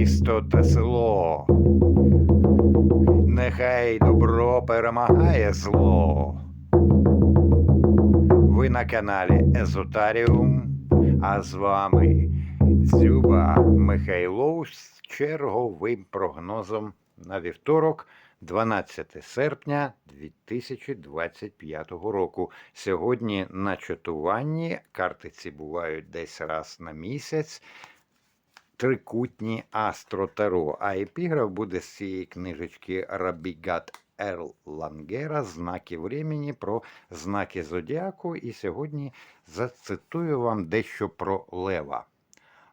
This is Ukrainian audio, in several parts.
місто та село. Нехай добро перемагає зло. Ви на каналі Езотаріум, а з вами Дзюба Михайлов з черговим прогнозом на вівторок, 12 серпня 2025 року. Сьогодні на чатуванні картиці бувають десь раз на місяць. Трикутні Астро Таро. А епіграф буде з цієї книжечки Рабігат Ерл Лангера Знаки времени про знаки зодіаку. І сьогодні зацитую вам дещо про лева.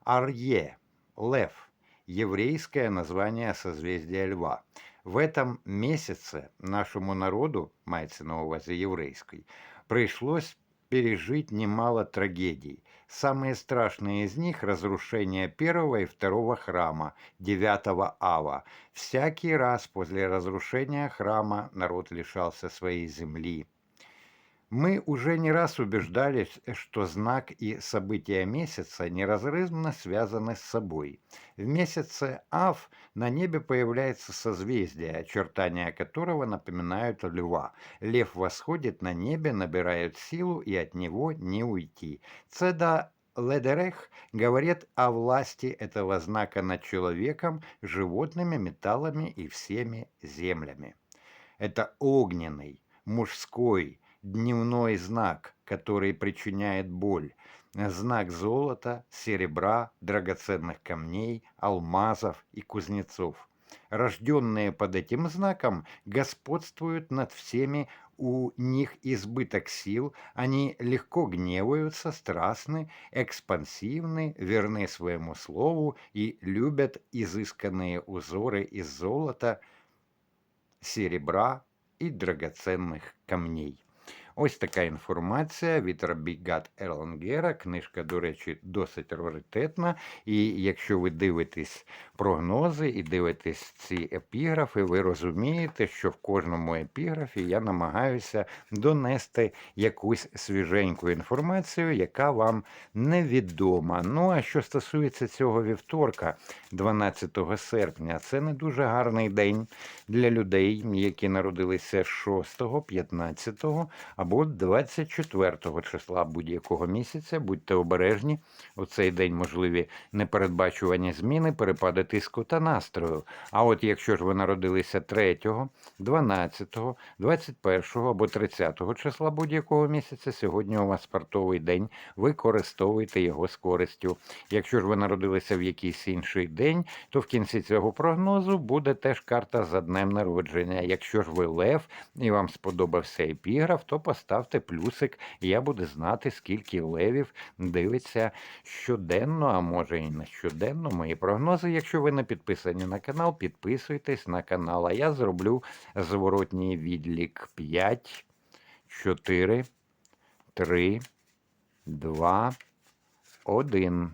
Арье, лев, еврейское название созвездия льва. В этом месяце нашему народу, мається на увазі єврейський, пришлось пережить немало трагедий. Самые страшные из них – разрушение первого и второго храма, 9 ава. Всякий раз после разрушения храма народ лишался своей земли. Мы уже не раз убеждались, что знак и события месяца неразрывно связаны с собой. В месяце Ав на небе появляется созвездие, очертания которого напоминают льва. Лев восходит на небе, набирает силу, и от него не уйти. Цеда Ледерех говорит о власти этого знака над человеком, животными, металлами и всеми землями. Это огненный, мужской, дневной знак, который причиняет боль. Знак золота, серебра, драгоценных камней, алмазов и кузнецов. Рожденные под этим знаком господствуют над всеми, у них избыток сил, они легко гневаются, страстны, экспансивны, верны своему слову и любят изысканные узоры из золота, серебра и драгоценных камней. Ось така інформація від Рабігат Ерлангера. Книжка, до речі, досить раритетна. І якщо ви дивитесь прогнози і дивитесь ці епіграфи, ви розумієте, що в кожному епіграфі я намагаюся донести якусь свіженьку інформацію, яка вам невідома. Ну а що стосується цього вівторка, 12 серпня, це не дуже гарний день для людей, які народилися 6, 15 або 24 числа будь-якого місяця. Будьте обережні. У цей день можливі непередбачувані зміни, перепади тиску та настрою. А от якщо ж ви народилися 3, 12, 21 або 30 числа будь-якого місяця, сьогодні у вас спортовий день, використовуйте його з користю. Якщо ж ви народилися в якийсь інший день, то в кінці цього прогнозу буде теж карта за днем народження. Якщо ж ви лев і вам сподобався епіграф, то поставте плюсик, і я буду знати, скільки левів дивиться щоденно, а може і не щоденно мої прогнози. Якщо ви не підписані на канал, підписуйтесь на канал. А я зроблю зворотній відлік 5, 4, 3, 2, 1.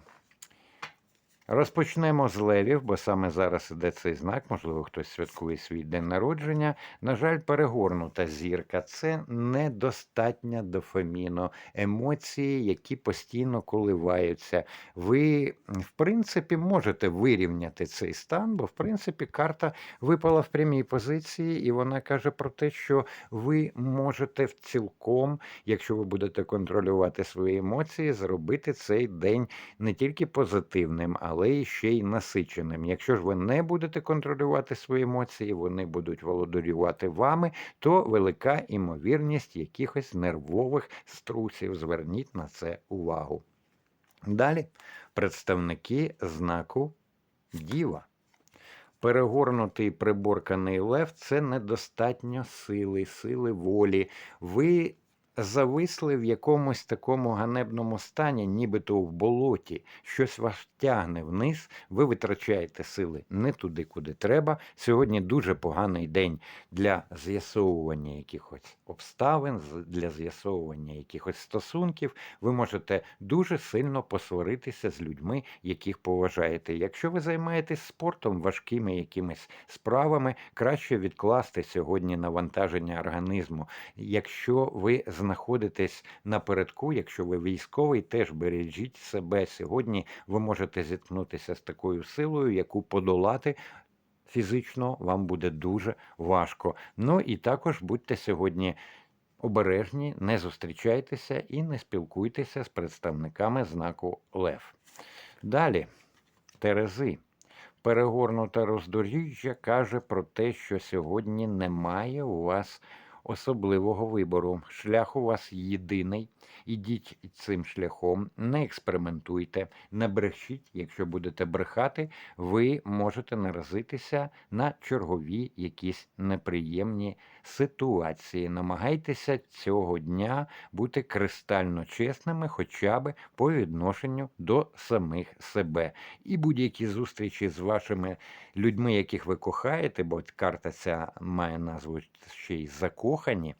Розпочнемо з левів, бо саме зараз іде цей знак, можливо, хтось святкує свій день народження. На жаль, перегорнута зірка це недостатня дофаміну, емоції, які постійно коливаються. Ви, в принципі, можете вирівняти цей стан, бо, в принципі, карта випала в прямій позиції, і вона каже про те, що ви можете в цілком, якщо ви будете контролювати свої емоції, зробити цей день не тільки позитивним, а але ще й насиченим. Якщо ж ви не будете контролювати свої емоції, вони будуть володарювати вами, то велика імовірність якихось нервових струсів. Зверніть на це увагу. Далі представники знаку Діва. Перегорнутий приборканий лев це недостатньо сили, сили волі. Ви зависли в якомусь такому ганебному стані, нібито в болоті, щось вас тягне вниз, ви витрачаєте сили не туди, куди треба. Сьогодні дуже поганий день для з'ясовування якихось обставин, для з'ясовування якихось стосунків. Ви можете дуже сильно посваритися з людьми, яких поважаєте. Якщо ви займаєтесь спортом, важкими якимись справами, краще відкласти сьогодні навантаження організму. Якщо ви знаходитесь напередку, якщо ви військовий, теж бережіть себе. Сьогодні ви можете зіткнутися з такою силою, яку подолати. Фізично вам буде дуже важко. Ну і також будьте сьогодні обережні, не зустрічайтеся і не спілкуйтеся з представниками знаку Лев. Далі, Терези. Перегорнуте роздоріжжя каже про те, що сьогодні немає у вас особливого вибору. Шлях у вас єдиний. Ідіть цим шляхом, не експериментуйте, не брешіть. Якщо будете брехати, ви можете наразитися на чергові якісь неприємні ситуації. Намагайтеся цього дня бути кристально чесними, хоча б по відношенню до самих себе. І будь-які зустрічі з вашими людьми, яких ви кохаєте, бо карта ця має назву ще й закохані.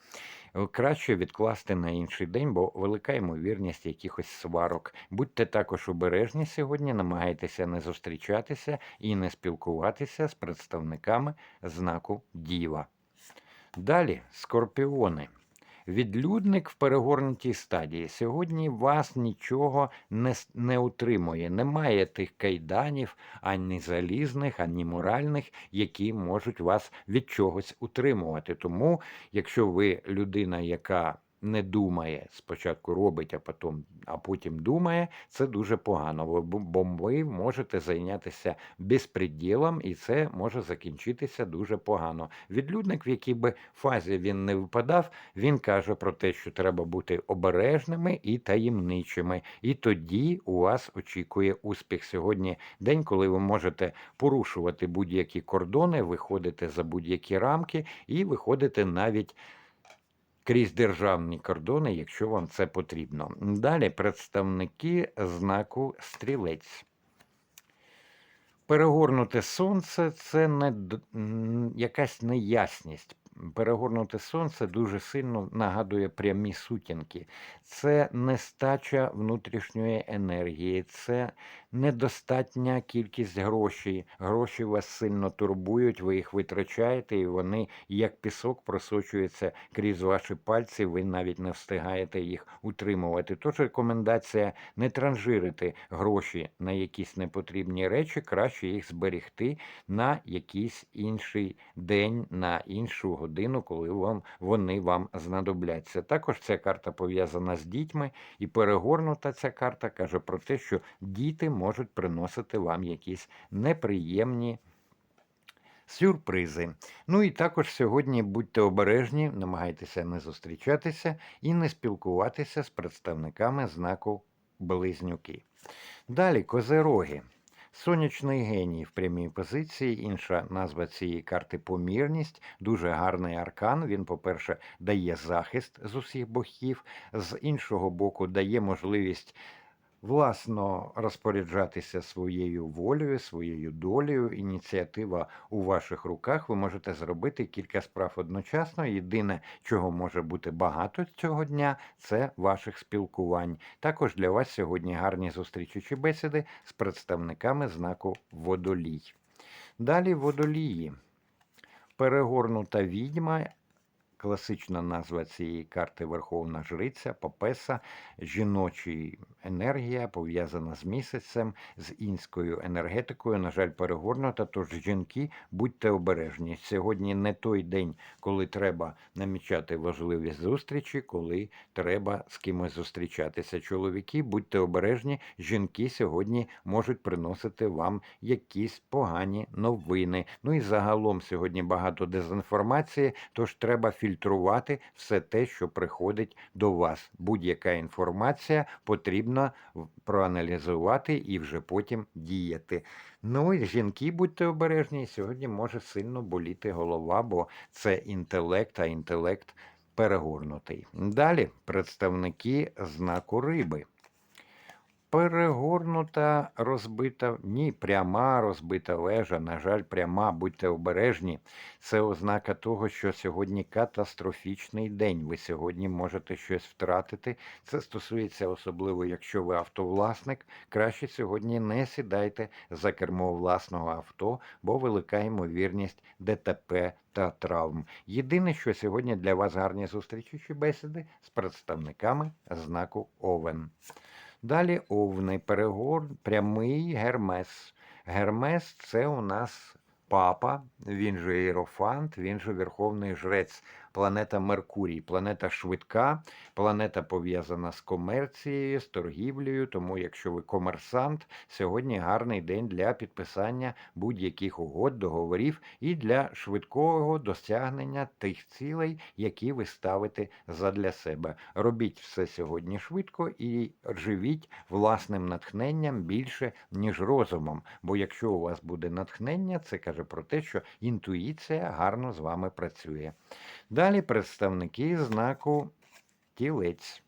Краще відкласти на інший день, бо велика ймовірність якихось сварок. Будьте також обережні сьогодні, намагайтеся не зустрічатися і не спілкуватися з представниками знаку Діва. Далі скорпіони. Відлюдник в перегорнутій стадії. Сьогодні вас нічого не, не утримує. Немає тих кайданів, ані залізних, ані моральних, які можуть вас від чогось утримувати. Тому, якщо ви людина, яка не думає, спочатку робить, а потім, а потім думає, це дуже погано. Бо- ви можете зайнятися безпреділом, і це може закінчитися дуже погано. Відлюдник, в якій би фазі він не випадав, він каже про те, що треба бути обережними і таємничими. І тоді у вас очікує успіх. Сьогодні день, коли ви можете порушувати будь-які кордони, виходити за будь-які рамки і виходити навіть. Крізь державні кордони, якщо вам це потрібно. Далі представники знаку стрілець. Перегорнуте сонце це не якась неясність. Перегорнуте сонце дуже сильно нагадує прямі сутінки. Це нестача внутрішньої енергії, це недостатня кількість грошей. Гроші вас сильно турбують, ви їх витрачаєте, і вони, як пісок, просочуються крізь ваші пальці, ви навіть не встигаєте їх утримувати. Тож рекомендація не транжирити гроші на якісь непотрібні речі, краще їх зберегти на якийсь інший день, на іншу годину, коли вам вони вам знадобляться. Також ця карта пов'язана з дітьми, і перегорнута ця карта каже про те, що діти можуть приносити вам якісь неприємні. Сюрпризи. Ну і також сьогодні будьте обережні, намагайтеся не зустрічатися і не спілкуватися з представниками знаку Близнюки. Далі козероги. Сонячний геній в прямій позиції. Інша назва цієї карти помірність. Дуже гарний аркан. Він, по-перше, дає захист з усіх боків, з іншого боку, дає можливість власно розпоряджатися своєю волею, своєю долею. Ініціатива у ваших руках. Ви можете зробити кілька справ одночасно. Єдине, чого може бути багато цього дня, це ваших спілкувань. Також для вас сьогодні гарні зустрічі чи бесіди з представниками знаку Водолій. Далі водолії. Перегорнута відьма. Класична назва цієї карти Верховна Жриця, Попеса, жіночі енергія пов'язана з місяцем, з інською енергетикою. На жаль, перегорнута. Тож жінки, будьте обережні. Сьогодні не той день, коли треба намічати важливі зустрічі, коли треба з кимось зустрічатися. Чоловіки, будьте обережні. Жінки сьогодні можуть приносити вам якісь погані новини. Ну і загалом сьогодні багато дезінформації, тож треба фільтрувати все те, що приходить до вас. Будь-яка інформація потрібно проаналізувати і вже потім діяти. Ну і жінки, будьте обережні, сьогодні може сильно боліти голова, бо це інтелект, а інтелект перегорнутий. Далі представники знаку риби. Перегорнута розбита, ні, пряма розбита вежа. На жаль, пряма, будьте обережні. Це ознака того, що сьогодні катастрофічний день. Ви сьогодні можете щось втратити. Це стосується особливо, якщо ви автовласник. Краще сьогодні не сідайте за кермо власного авто, бо велика ймовірність ДТП та травм. Єдине, що сьогодні для вас гарні зустрічі бесіди з представниками знаку Овен. Далі овни, перегор, прямий Гермес. Гермес це у нас папа, він же Іерофант, він же Верховний Жрець, планета Меркурій, планета швидка, планета пов'язана з комерцією, з торгівлею. Тому, якщо ви комерсант, сьогодні гарний день для підписання будь-яких угод, договорів і для швидкого досягнення тих цілей, які ви ставите задля себе. Робіть все сьогодні швидко і живіть власним натхненням більше, ніж розумом. Бо якщо у вас буде натхнення, це каже про те, що інтуїція гарно з вами працює. Далі представники знаку тілець.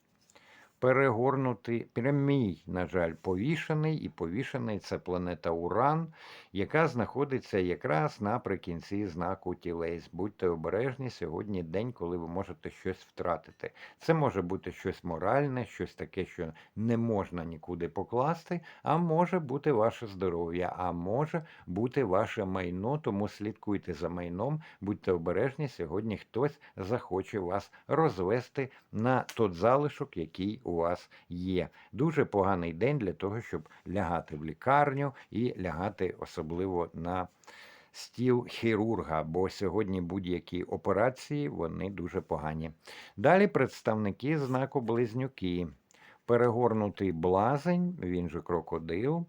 Перегорнутий, прямій, на жаль, повішений, і повішений це планета Уран, яка знаходиться якраз наприкінці знаку тілець. Будьте обережні, сьогодні день, коли ви можете щось втратити. Це може бути щось моральне, щось таке, що не можна нікуди покласти, а може бути ваше здоров'я, а може бути ваше майно, тому слідкуйте за майном, будьте обережні, сьогодні хтось захоче вас розвести на тот залишок, який у вас є. Дуже поганий день для того, щоб лягати в лікарню і лягати особливо на стіл хірурга, бо сьогодні будь-які операції вони дуже погані. Далі представники знаку близнюки. Перегорнутий блазень, він же крокодил.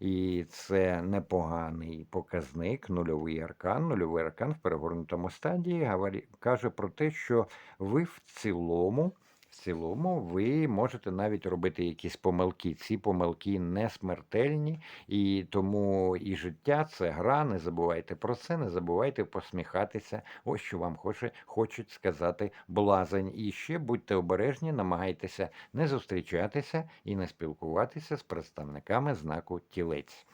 І це непоганий показник, нульовий аркан. Нульовий аркан в перегорнутому стадії каже про те, що ви в цілому, цілому ви можете навіть робити якісь помилки. Ці помилки не смертельні, і тому і життя це гра. Не забувайте про це, не забувайте посміхатися. Ось що вам хоче, хочуть сказати блазень. І ще будьте обережні, намагайтеся не зустрічатися і не спілкуватися з представниками знаку тілець.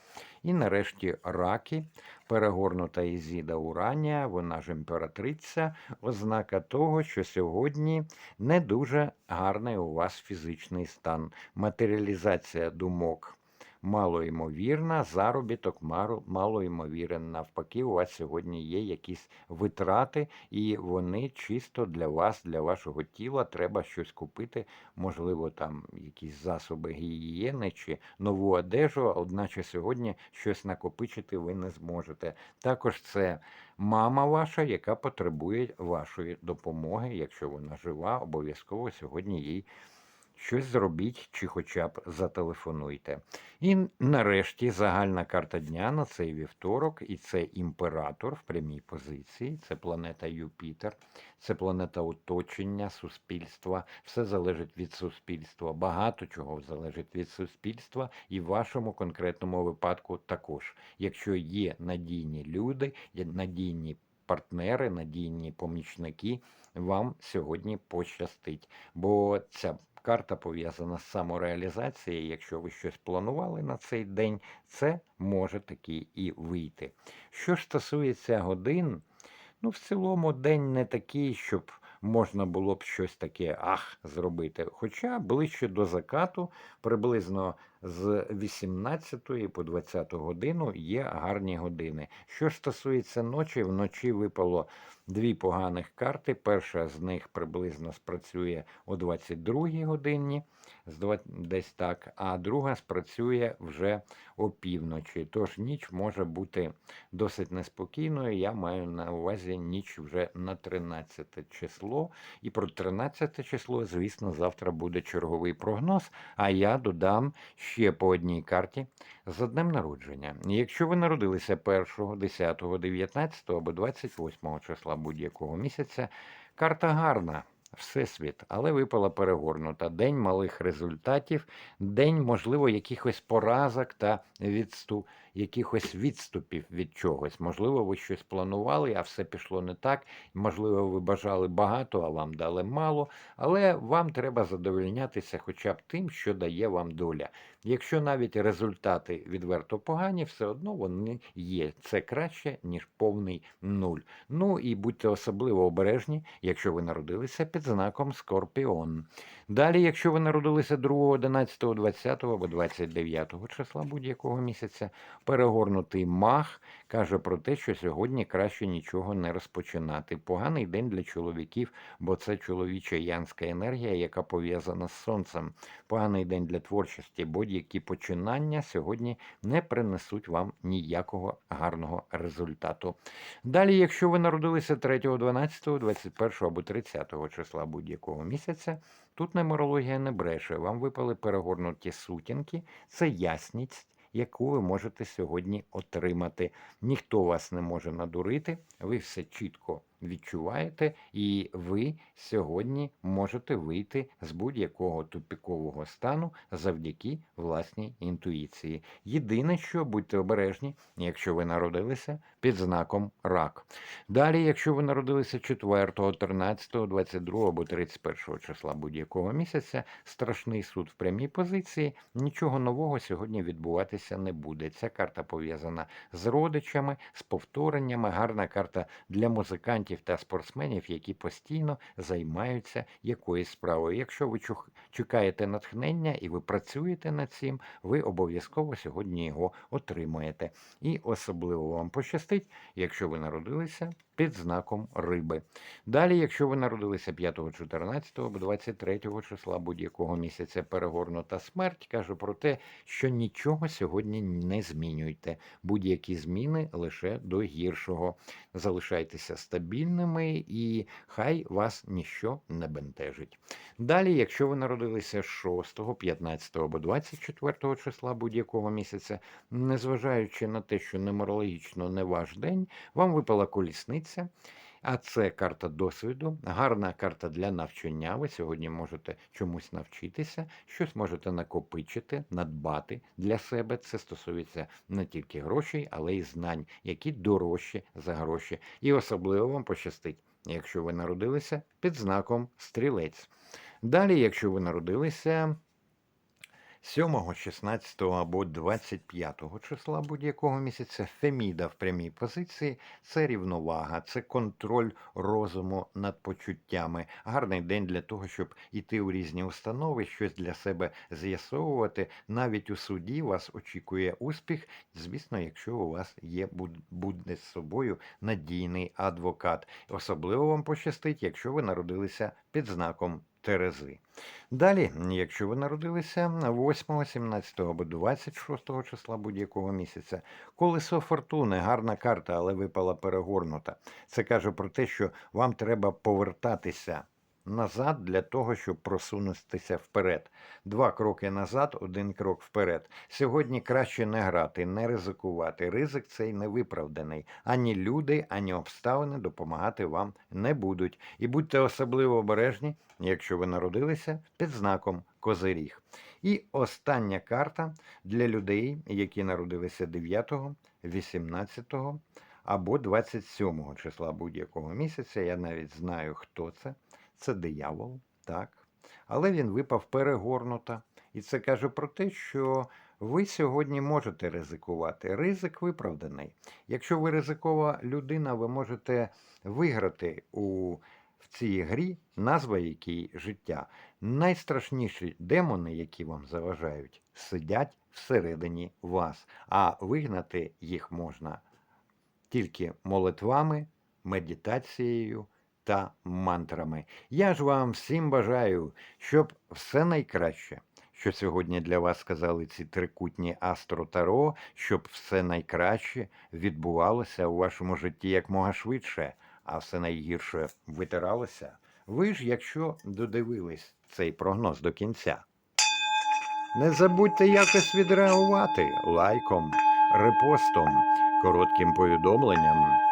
І нарешті раки, перегорнута Ізіда Уранія, вона ж імператриця, ознака того, що сьогодні не дуже гарний у вас фізичний стан. Матеріалізація думок малоймовірна, заробіток мало- малоймовірен. Навпаки, у вас сьогодні є якісь витрати, і вони чисто для вас, для вашого тіла. Треба щось купити, можливо, там якісь засоби гігієни чи нову одежу, одначе сьогодні щось накопичити ви не зможете. Також це мама ваша, яка потребує вашої допомоги. Якщо вона жива, обов'язково сьогодні їй щось зробіть чи хоча б зателефонуйте. І нарешті загальна карта дня на цей вівторок, і це імператор в прямій позиції, це планета Юпітер, це планета оточення, суспільства. Все залежить від суспільства. Багато чого залежить від суспільства, і в вашому конкретному випадку також. Якщо є надійні люди, надійні партнери, надійні помічники, вам сьогодні пощастить. Бо ця карта пов'язана з самореалізацією. Якщо ви щось планували на цей день, це може таки і вийти. Що ж стосується годин, ну в цілому день не такий, щоб можна було б щось таке ах зробити. Хоча ближче до закату, приблизно з 18 по 20 годину є гарні години. Що ж стосується ночі, вночі випало дві поганих карти. Перша з них приблизно спрацює о 22 годині, десь так, а друга спрацює вже опівночі. Тож ніч може бути досить неспокійною. Я маю на увазі ніч вже на 13 число. І про 13 число, звісно, завтра буде черговий прогноз. А я додам ще по одній карті за днем народження. Якщо ви народилися 1, 10, 19 або 28 числа будь-якого місяця, карта гарна. Всесвіт, але випала перегорнута. День малих результатів, день, можливо, якихось поразок та відступ якихось відступів від чогось. Можливо, ви щось планували, а все пішло не так. Можливо, ви бажали багато, а вам дали мало. Але вам треба задовольнятися хоча б тим, що дає вам доля. Якщо навіть результати відверто погані, все одно вони є. Це краще, ніж повний нуль. Ну і будьте особливо обережні, якщо ви народилися під знаком Скорпіон. Далі, якщо ви народилися 2, 11, 20 або 29 числа будь-якого місяця, перегорнутий мах каже про те, що сьогодні краще нічого не розпочинати. Поганий день для чоловіків, бо це чоловіча янська енергія, яка пов'язана з сонцем. Поганий день для творчості. Будь-які починання сьогодні не принесуть вам ніякого гарного результату. Далі, якщо ви народилися 3, 12, 21 або 30 числа будь-якого місяця, тут нумерологія не бреше. Вам випали перегорнуті сутінки, це ясність. Яку ви можете сьогодні отримати. Ніхто вас не може надурити, ви все чітко відчуваєте, і ви сьогодні можете вийти з будь-якого тупікового стану завдяки власній інтуїції. Єдине, що будьте обережні, якщо ви народилися під знаком рак. Далі, якщо ви народилися 4, 13, 22 або 31 числа будь-якого місяця, страшний суд в прямій позиції, нічого нового сьогодні відбуватися не буде. Ця карта пов'язана з родичами, з повтореннями, гарна карта для музикантів та спортсменів, які постійно займаються якоюсь справою. Якщо ви чекаєте натхнення і ви працюєте над цим, ви обов'язково сьогодні його отримаєте. І особливо вам пощастить, якщо ви народилися під знаком риби. Далі, якщо ви народилися 5, 14 або 23 числа будь-якого місяця перегорнута смерть, каже про те, що нічого сьогодні не змінюйте. Будь-які зміни лише до гіршого. Залишайтеся стабільними і хай вас ніщо не бентежить. Далі, якщо ви народилися 6, 15 або 24 числа будь-якого місяця, незважаючи на те, що нумерологічно не ваш день, вам випала колісниця. А це карта досвіду, гарна карта для навчання. Ви сьогодні можете чомусь навчитися, щось можете накопичити, надбати для себе. Це стосується не тільки грошей, але й знань, які дорожчі за гроші. І особливо вам пощастить, якщо ви народилися під знаком стрілець. Далі, якщо ви народилися 7, 16 або 25 числа будь-якого місяця Феміда в прямій позиції це рівновага, це контроль розуму над почуттями. Гарний день для того, щоб іти у різні установи, щось для себе з'ясовувати. Навіть у суді вас очікує успіх, звісно, якщо у вас є буд- буде з собою надійний адвокат. Особливо вам пощастить, якщо ви народилися під знаком Терези. Далі, якщо ви народилися 8, 17 або 26 числа будь-якого місяця, колесо фортуни, гарна карта, але випала перегорнута. Це каже про те, що вам треба повертатися назад для того, щоб просунутися вперед. Два кроки назад, один крок вперед. Сьогодні краще не грати, не ризикувати. Ризик цей невиправданий. Ані люди, ані обставини допомагати вам не будуть. І будьте особливо обережні, якщо ви народилися під знаком Козиріг. І остання карта для людей, які народилися 9, 18 або 27 числа будь-якого місяця. Я навіть знаю, хто це. Це диявол, так. Але він випав перегорнута. І це каже про те, що ви сьогодні можете ризикувати. Ризик виправданий. Якщо ви ризикова людина, ви можете виграти у в цій грі, назва якій життя. Найстрашніші демони, які вам заважають, сидять всередині вас, а вигнати їх можна тільки молитвами, медитацією та мантрами. Я ж вам всім бажаю, щоб все найкраще, що сьогодні для вас сказали ці трикутні Астро Таро, щоб все найкраще відбувалося у вашому житті якмога швидше, а все найгірше витиралося. Ви ж, якщо додивились цей прогноз до кінця, не забудьте якось відреагувати лайком, репостом, коротким повідомленням.